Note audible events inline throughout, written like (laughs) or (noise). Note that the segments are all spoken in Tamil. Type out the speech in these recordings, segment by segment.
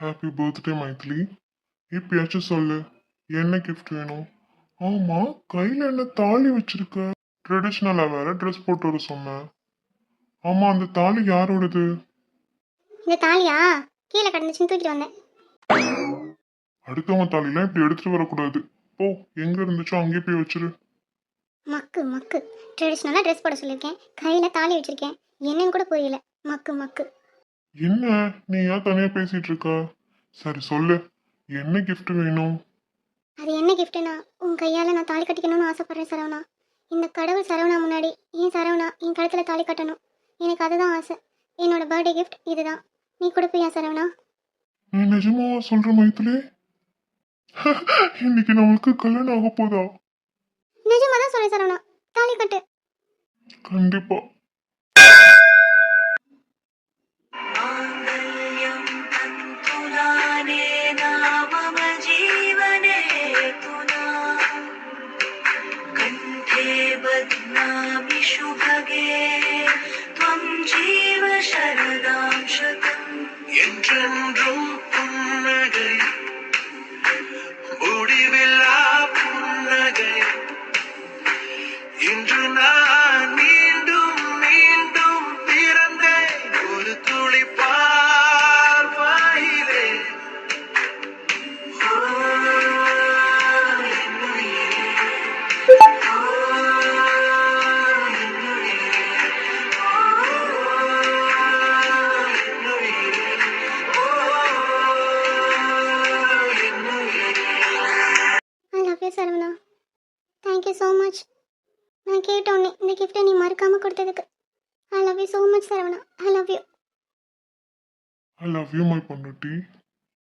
ஹாப்பி பர்த்டே மைத்லி இப்பயாச்சும் சொல்லு என்ன கிஃப்ட் வேணும்? ஆமா கையில என்ன தாலி வச்சிருக்க? ட்ரெடிஷ்னலா வேற ட்ரெஸ் போட்டு வர சொன்னேன் ஆமா அந்த தாலி யாரோடது? இந்த தாலியா? கீழே கிடந்துச்சுன்னு தூக்கிட்டு வந்தேன். அடுத்தவங்க தாலிலாம் இப்படி எடுத்துட்டு வரக்கூடாது. போ எங்க இருந்துச்சோ அங்கேயே போய் வச்சிரு. மக்கு மக்கு. ட்ரெடிஷ்னலாக ட்ரெஸ் போட சொல்லியிருக்கேன். கையில் தாலி வச்சிருக்கேன். என்னன்னு கூட புரியல. மக்கு மக்கு. என்ன? நீ ஏன் தனியா பேசிட்டு இருக்க? சரி சொல்லு. என்ன gift வேணும்? அது என்ன கிஃப்ட்டுனா உன் கையால் நான் தாலி கட்டிக்கணும்னு ஆசைப்பட்றேன் சரவணா. இந்த கடவுள் சரவணா முன்னாடி ஏன் சரவணா என் கழுத்தில் தாலி கட்டணும்? எனக்கு அதுதான் ஆசை. என்னோட பர்த்டே கிஃப்ட் இதுதான். நீ கொடுப்பியா சரவணா? நீ நிஜமாவா சொல்ற மைத்திலி இன்னைக்கு நம்மளுக்கு கல்யாணம் ஆக போதா? நிஜமாக தான் சொல்றேன் சரவணா. தாலி கட்டு. கண்டிப்பா. ஸோ மச் நான் கேட்டோன்னே இந்த கிஃப்ட்டை நீ மறக்காமல் கொடுத்ததுக்கு. I love you so much Saravana. I love you I love you my பொண்ணுட்டி.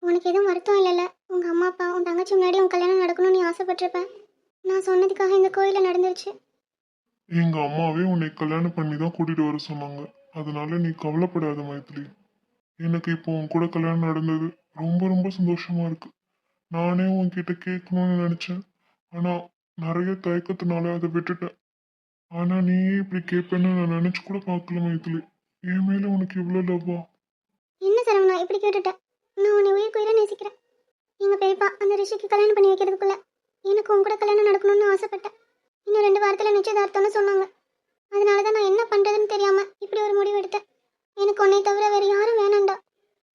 உனக்கு எதுவும் வருத்தம் இல்லைல்ல? உங்கள் அம்மா அப்பா உன் தங்கச்சி முன்னாடி உன் கல்யாணம் நடக்கணும்னு நீ ஆசைப்பட்டிருப்பேன் நான் சொன்னதுக்காக இந்த கோயிலில் நடந்துருச்சு. எங்க அம்மாவே உன்னை கல்யாணம் பண்ணி தான் கூட்டிட்டு வர சொன்னாங்க. அதனால நீ கவலைப்படாத மைத்திலி எனக்கு இப்போ உன் கூட கல்யாணம் நடந்தது ரொம்ப ரொம்ப சந்தோஷமா இருக்கு. நானே உன்கிட்ட கேட்கணும்னு நினைச்சேன். ஆனா நிறைய தயக்கத்தினால அதை விட்டுட்டேன். ஆனா நீயே இப்படி கேட்பேன்னு நான் நினைச்சு கூட பார்க்கல மைத்திலி என் மேல உனக்கு இவ்வளோ லவ்வா என்ன சரவணா இப்படி கேட்டுட்டேன் நான் உன்னை உயிர் உயிரை நேசிக்கிறேன். எங்கள் பெரியப்பா அந்த ரிஷிக்கு கல்யாணம் பண்ணி வைக்கிறதுக்குள்ள எனக்கு உன் கூட கல்யாணம் நடக்கணும்னு ஆசைப்பட்டேன். இன்னும் ரெண்டு வாரத்தில் நிச்சயதார்த்தம்னு சொன்னாங்க. அதனால தான் நான் என்ன பண்ணுறதுன்னு தெரியாமல் இப்படி ஒரு முடிவு எடுத்தேன். எனக்கு உன்னை தவிர வேறு யாரும் வேணாண்டா.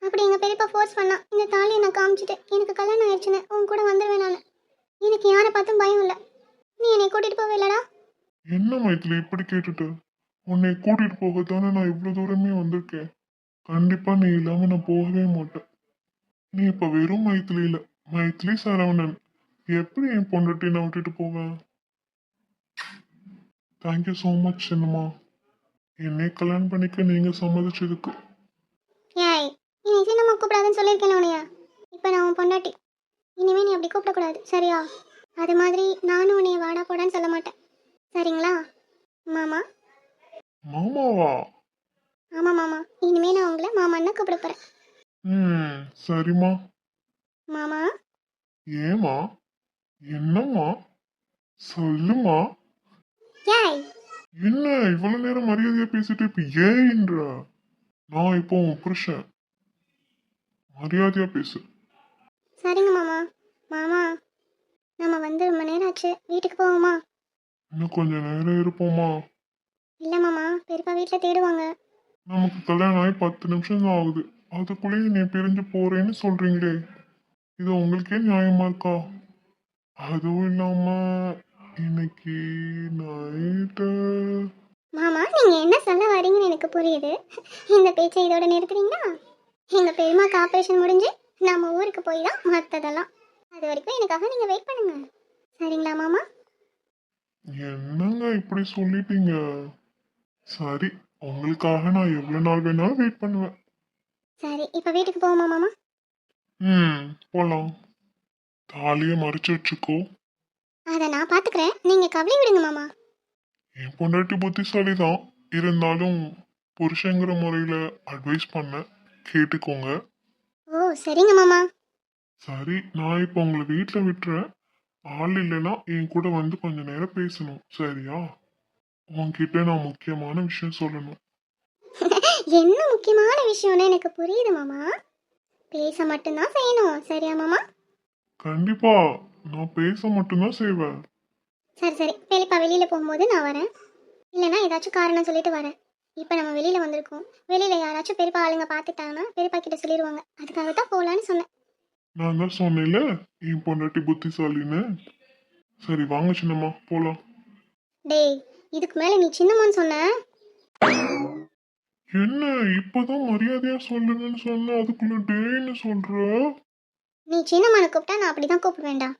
அப்படி எங்கள் பெரியப்பா ஃபோர்ஸ் பண்ணா இந்த தாலியை நான் காமிச்சிட்டு எனக்கு கல்யாணம் ஆயிடுச்சுன்னு உன் கூட வந்துடுவேன் நான். எனக்கு யாரை பார்த்தும் பயம் இல்லை. நீ என்னை கூட்டிகிட்டு போவே இல்லடா. என்ன மைத்திலி இப்படி கேட்டுட்ட? உன்னை கூட்டிட்டு போக தானே நான் இவ்வளோ தூரமே வந்திருக்கேன். கண்டிப்பா நீ இல்லாம நான் போகவே மாட்டேன். நீ இப்ப வெறும் மைத்திலி இல்ல மைத்திலி சரவணன். எப்படி என் பொண்டாட்டி நான் விட்டுட்டு போவேன்? தேங்க்யூ ஸோ மச் சின்னம்மா. என்னை கல்யாணம் பண்ணிக்க நீங்க சம்மதிச்சதுக்கு. ஏய் நீ நிச்சயமா கூப்பிடாதுன்னு சொல்லியிருக்கேன் உனையா இப்போ நான் உன் பொண்டாட்டி. இனிமே நீ அப்படி கூப்பிடக்கூடாது சரியா? அது மாதிரி நானும் உன்னைய வாடா போடான்னு சொல்ல மாட்டேன். சரிங்களா? மாமா? மாமாவா? ஆமாம் மாமா. இனிமே நான் உங்களை மாமான்னு கூப்பிட போகிறேன் ம் சரிம்மா. மாமா? ஏமா என்னம்மா? சொல்லுமா ஏய்! என்ன இவ்வளவு நேரம் மரியாதையா பேசிட்டு இப்ப ஏன்ற நான் இப்போ உன் புருஷன். மரியாதையா பேசு சரிங்க மாமா மாமா நம்ம வந்து ரொம்ப நேரம் ஆச்சு. வீட்டுக்கு போவோமா? இன்னும் கொஞ்ச நேரம் இருப்போமா? இல்லை மாமா பெரியப்பா வீட்டில் தேடுவாங்க. நமக்கு கல்யாணம் ஆகி பத்து நிமிஷம் தான் ஆகுது. அதுக்குள்ளேயே நீ பிரிஞ்சு போறேன்னு சொல்றீங்களே. இது உங்களுக்கே நியாயமா இருக்கா? அதுவும் இல்லாம இன்னைக்கு நைட்டு மாமா நீங்கள் என்ன சொல்ல வரீங்கன்னு எனக்கு புரியுது. இந்த பேச்சை இதோட நிறுத்துறீங்களா? எங்கள் பெரியம்மாக்கு ஆப்ரேஷன் முடிஞ்சு நம்ம ஊருக்கு போய் தான் மற்றதெல்லாம் அது வரைக்கும் எனக்காக நீங்கள் வெயிட் பண்ணுங்க. சரிங்களா மாமா? என்னங்க இப்படி சொல்லிட்டீங்க? சரி உங்களுக்காக நான் எவ்வளவு நாள் வேணாலும் வெயிட் பண்ணுவேன். சரி இப்போ வீட்டுக்கு போவோமா மாமா? ம் போலாம். தாலியை மறைச்சு வச்சுக்கோ. அதை நான் பார்த்துக்கிறேன் நீங்கள் கவலை விடுங்க மாமா. என் பொண்டாட்டி புத்திசாலி தான் இருந்தாலும் புருஷங்கிற முறையில் அட்வைஸ் பண்ண கேட்டுக்கோங்க. ஓ சரிங்க மாமா. சரி நான் இப்போ உங்களை வீட்டில் விட்டுறேன். ஆள் இல்லைன்னா என் கூட வந்து கொஞ்ச நேரம் பேசணும் சரியா? உன்கிட்ட நான் முக்கியமான விஷயம் சொல்லணும். (laughs) என்ன முக்கியமான விஷயம்னு எனக்கு புரியுது மாமா. பேச மட்டும்தான் செய்யணும் சரியா மாமா? கண்டிப்பா. நான் பேச மட்டும்தான் செய்வேன். சரி சரி. பெரியப்பா வெளியில் போகும்போது நான் வரேன். இல்லைன்னா ஏதாச்சும் காரணம் சொல்லிட்டு வரேன். இப்போ நம்ம வெளியில் வந்திருக்கோம். வெளியில் யாராச்சும் பெரியப்பா ஆளுங்க பார்த்துட்டாங்கன்னா பெரியப்பா கிட்ட சொல்லிடுவாங்க. அதுக்காக தான் போகலான்னு சொன்னேன். நான் தான் சொன்னேன்ல என் பொண்டாட்டி புத்திசாலின்னு. சரி வாங்க சின்னம்மா போலாம். டேய் இதுக்கு மேலே நீ சின்னம்மான்னு சொன்ன? என்ன இப்பதான் மரியாதையா சொல்லுங்கன்னு சொன்ன அதுக்குள்ள டேன்னு சொல்ற? நீ சின்னம்மானை கூப்பிட்டா நான் அப்படி தான் கூப்பிடுவேன்டா.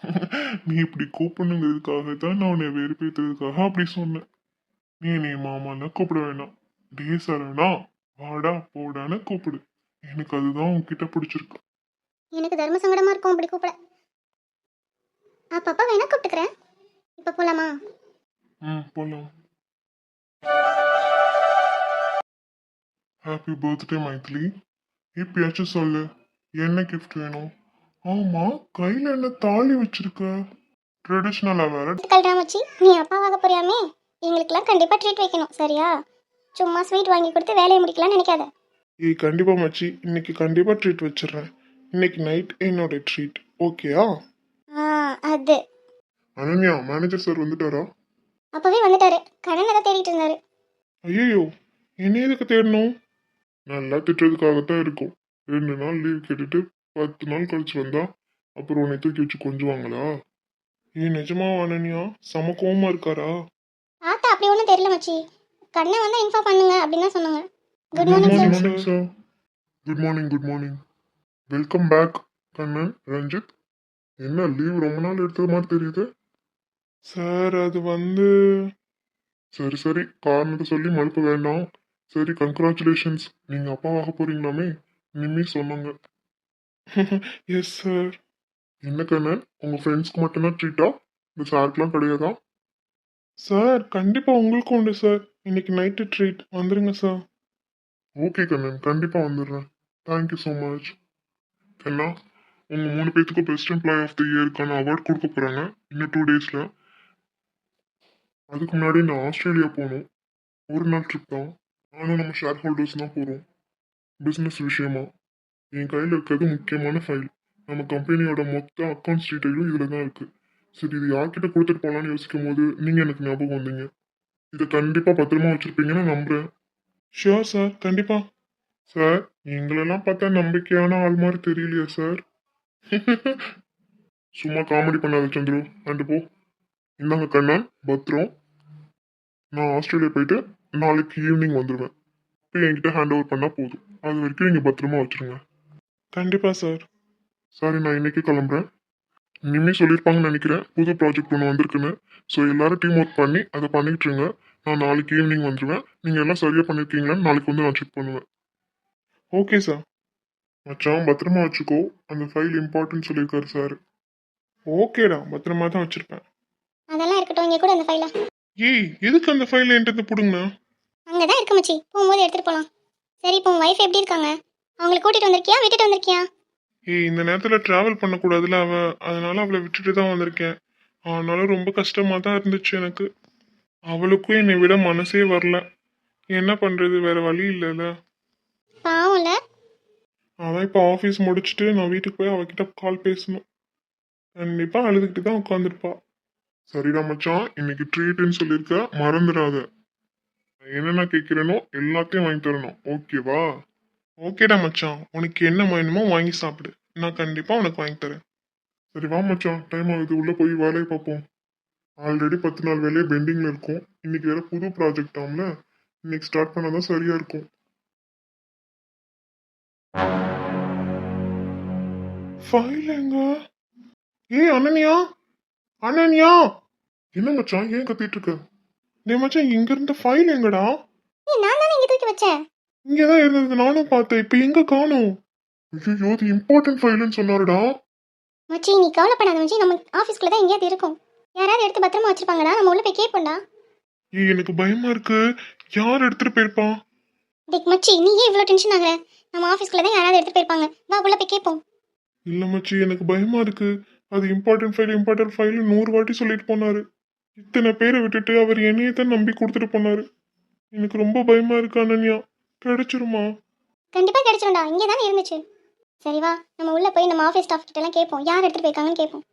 (laughs) நீ இப்படி கூப்பிடணுங்கிறதுக்காக தான் நான் உன்னை வெறுப்பேற்றுறதுக்காக அப்படி சொன்னேன் நீ நீ மாமான்னு கூப்பிட வேண்டாம் டே சரணா வாடா போடான்னு கூப்பிடு. எனக்கு அதுதான் உன்கிட்ட பிடிச்சிருக்கு. எனக்கு தர்ம சங்கடமா இருக்கும் அப்படி கூப்பிட. அப்பப்பா வேணா கூப்பிட்டுக்கிறேன். இப்போ போலாமா? ம் போலாம். ஹாப்பி பர்த்டே மைத்லி இப்பயாச்சும் சொல்லு என்ன கிஃப்ட் வேணும்? ஆமா கையில என்ன தாலி வச்சிருக்க? ட்ரெடிஷ்னலா வேற. கல்டா மச்சி நீ அப்பாவாக போறியாமே? எங்களுக்கெல்லாம் கண்டிப்பாக ட்ரீட் வைக்கணும் சரியா? சும்மா ஸ்வீட் வாங்கி கொடுத்து வேலையை முடிக்கலாம்னு நினைக்காத. ஏய் கண்டிப்பாக மச்சி. இன்னைக்கு கண்டிப்பாக ட்ரீட் வச்சிடுறேன். இன்னைக்கு நைட் என்னோட ட்ரீட் ஓகேயா ஆ? அது. அனன்யா மேனேஜர் சார் வந்துட்டாரா? அப்போவே வந்துட்டாரு. கடன் தான் தேடிட்டு இருந்தாரு. ஐயோ என்ன எதுக்கு தேடணும்? நல்லா திட்டுறதுக்காகத்தான் இருக்கும். ரெண்டு நாள் லீவ் கேட்டுட்டு பத்து நாள் கழிச்சு வந்தா அப்புறம் உன்னை தூக்கி வச்சு கொஞ்சுவாங்களா? ஏய் நிஜமா அனன்யா செம கோவமா இருக்காரா? பார்த்தா அப்படி ஒன்றும் தெரியல மச்சி. கண்ணை வந்து இன்ஃபார்ம் பண்ணுங்க அப்படின்னு சொன்னாங்க. Good morning sir good morning good morning welcome back Kannan Ranjith. என்ன லீவ் ரொம்ப நாள் எடுத்தது மாதிரி தெரியுது? சார் அது வந்து சரி சரி. காரணத்தை சொல்லி மறுக்க வேண்டாம். சரி கங்க்ராச்சுலேஷன்ஸ் நீங்க அப்பாவாக போறீங்களாமே? நிம்மி சொன்னாங்க எஸ் சார் என்ன கண்ணன் உங்க ஃப்ரெண்ட்ஸ்க்கு மட்டும்தான் ட்ரீட்டா இந்த சாருக்குலாம் கிடையாதா? சார் கண்டிப்பாக உங்களுக்கும் உண்டு சார் இன்னைக்கு நைட்டு ட்ரீட் வந்துருங்க சார் ஓகே கண்ணன் கண்டிப்பா வந்துடுறேன். தேங்க்யூ ஸோ மச் எல்லாம் உங்க மூணு பேத்துக்கும் பெஸ்ட் எம்ப்ளாய் ஆஃப் த இயருக்கான அவார்ட் கொடுக்க போறாங்க. இன்னும் டூ டேஸ்ல அதுக்கு முன்னாடி நான் ஆஸ்திரேலியா போகணும். ஒரு நாள் ட்ரிப் தான். நானும் நம்ம ஷேர் ஹோல்டர்ஸ் தான் போகிறோம் பிஸ்னஸ் விஷயமா. என் கையில் இருக்கிறது முக்கியமான ஃபைல் நம்ம கம்பெனியோட மொத்த அக்கௌண்ட்ஸ் டீட்டெயிலும் இதில் தான் இருக்குது சரி இது யார்கிட்ட கொடுத்துட்டு போகலான்னு யோசிக்கும் போது நீங்கள் எனக்கு ஞாபகம் வந்தீங்க. இதை கண்டிப்பாக பத்திரமா வச்சுருப்பீங்கன்னு நம்புகிறேன் ஷியோர் சார் கண்டிப்பாக சார் எங்களெல்லாம் பார்த்தா நம்பிக்கையான ஆள் மாதிரி தெரியலையா சார். (laughs) சும்மா காமெடி பண்ணாத சந்துரு. அண்டு போ. இந்தாங்க கண்ணா பத்திரம் நான் ஆஸ்திரேலியா போயிட்டு நாளைக்கு ஈவினிங் வந்துடுவேன் போய் என்கிட்ட ஹேண்ட் ஓவர் பண்ணால் போதும். அது வரைக்கும் நீங்கள் பத்திரமா வச்சுருங்க. கண்டிப்பாக சார். சாரி நான் இன்னைக்கு கிளம்புறேன். இனிமே சொல்லியிருப்பாங்கன்னு நினைக்கிறேன். புது ப்ராஜெக்ட் ஒன்று வந்திருக்குன்னு. ஸோ எல்லாரும் டீம் ஒர்க் பண்ணி அதை பண்ணிட்டு இருங்க. நான் நாளைக்கு ஈவினிங் வந்துடுவேன் நீங்கள் எல்லாம் சரியாக பண்ணியிருக்கீங்களான்னு நாளைக்கு வந்து நான் செக் பண்ணுவேன். ஓகே சார் மச்சான் பத்திரமா வச்சுக்கோ. அந்த ஃபைல் இம்பார்ட்டன்ட் சொல்லியிருக்காரு சார் ஓகேடா பத்திரமா தான் வச்சுருப்பேன். அதெல்லாம் இருக்கட்டும். இங்கே கூட அந்த ஃபைலை ஏய் எதுக்கு அந்த ஃபைல் என்கிட்ட பிடுங்கண்ணா அங்கே தான் இருக்கு மச்சி. போகும்போது எடுத்துகிட்டு போகலாம் சரி இப்போ உன் ஒய்ஃப் எப்படி இருக்காங்க? அவங்களை கூட்டிகிட்டு வந்திருக்கியா? விட்டுட்டு வந்திருக்கியா? ஏய் இந்த நேரத்தில் ட்ராவல் பண்ணக்கூடாதுல அவ. அதனால அவளை விட்டுட்டு தான் வந்திருக்கேன். ஆனாலும் ரொம்ப கஷ்டமாக தான் இருந்துச்சு எனக்கு. அவளுக்கும் என்னை விட மனசே வரல. என்ன பண்ணுறது வேற வழி இல்லைல்ல. பாவம்ல? அதான் இப்போ ஆஃபீஸ் முடிச்சுட்டு நான் வீட்டுக்கு போய் அவகிட்ட கால் பேசணும். கண்டிப்பாக அழுதுகிட்டு தான் உட்காந்துருப்பா சரிடா மச்சான் இன்னைக்கு ட்ரீட்னு சொல்லியிருக்க மறந்துடாத. நான் என்னென்ன கேட்குறேனோ எல்லாத்தையும் வாங்கி தரணும். ஓகேவா ஓகேடா மச்சான். உனக்கு என்ன வேணுமோ வாங்கி சாப்பிடு. நான் கண்டிப்பாக உனக்கு வாங்கி தரேன். சரி வா மச்சான். டைம் ஆகுது. உள்ளே போய் வேலையை பார்ப்போம். ஆல்ரெடி பத்து நாள் வேலையே பெண்டிங்கில் இருக்கும். இன்னைக்கு வேற புது ப்ராஜெக்ட் ஆகும்ல இன்னைக்கு ஸ்டார்ட் பண்ணால் தான் சரியாக இருக்கும். ஃபைல் எங்க? ஏய் அனன்யா? அனன்யா? என்ன மச்சான் ஏன் கத்திட்டு இருக்க? டேய் மச்சான் இங்க இருந்த ஃபைல் எங்கடா? ஏய் நான் தானே இங்கே தூக்கி வச்சேன். இங்கே தான் இருந்தது நானும் பார்த்தேன் இப்போ எங்க காணோம்? ஐயோ இது இம்பார்ட்டன்ட் ஃபைல்னு சொன்னாருடா. மச்சி நீ கவலைப்படாத மச்சி நம்ம ஆஃபீஸ்க்குள்ள தான் எங்கேயாவது இருக்கும். யாராவது எடுத்து பத்திரமா வச்சிருப்பாங்கடா நம்ம உள்ள போய் கேட்போம்டா ஏய் எனக்கு பயமா இருக்கு. யார் எடுத்துட்டு போயிருப்பான் டிக் மச்சி நீ ஏன் இவ்வளோ டென்ஷன் ஆகுற? நம்ம ஆஃபீஸ்க்குள்ள தான் யாராவது எடுத்து போயிருப்பாங்க. வா உள்ள போய் கேட்போம். இல்ல மச்சி எனக்கு பயமா இருக்கு. அது இம்பார்ட்டன்ட் ஃபைல் இம்பார்ட்டன்ட் ஃபைல் நூறு வாட்டி சொல்லிட்டு போனாரு. இத்தனை பேரை விட்டுட்டு அவர் என்னையே தான் நம்பி கொடுத்துட்டு போனாரு. எனக்கு ரொம்ப பயமா இருக்கு அனன்யா. கிடைச்சிருமா? கண்டிப்பா கிடைச்சிரும்டா. இங்கே தானே இருந்துச்சு. சரி வா. நம்ம உள்ள போய் நம்ம ஆஃபீஸ் ஸ்டாஃப் கிட்ட எல்லாம் கேட்போம். யார் எடுத்துட்டு போயிருக்காங்கன்னு கேட்போம்.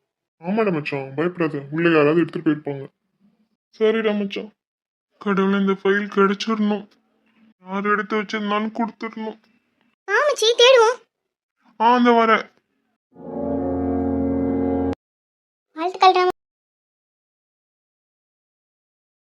ஆமாடா மச்சான். பயப்படாத. உள்ள யாராவது எடுத்துட்டு போயிருப்பாங்க. சரிடா மச்சான். கடவுளை இந்த ஃபைல் கிடைச்சிடணும். யார் எடுத்து வச்சிருந்தாலும் கொடுத்துடணும். ஆமாச்சி தேடுவோம். ஆ அந்த வரேன். வாழ்த்துக்கள்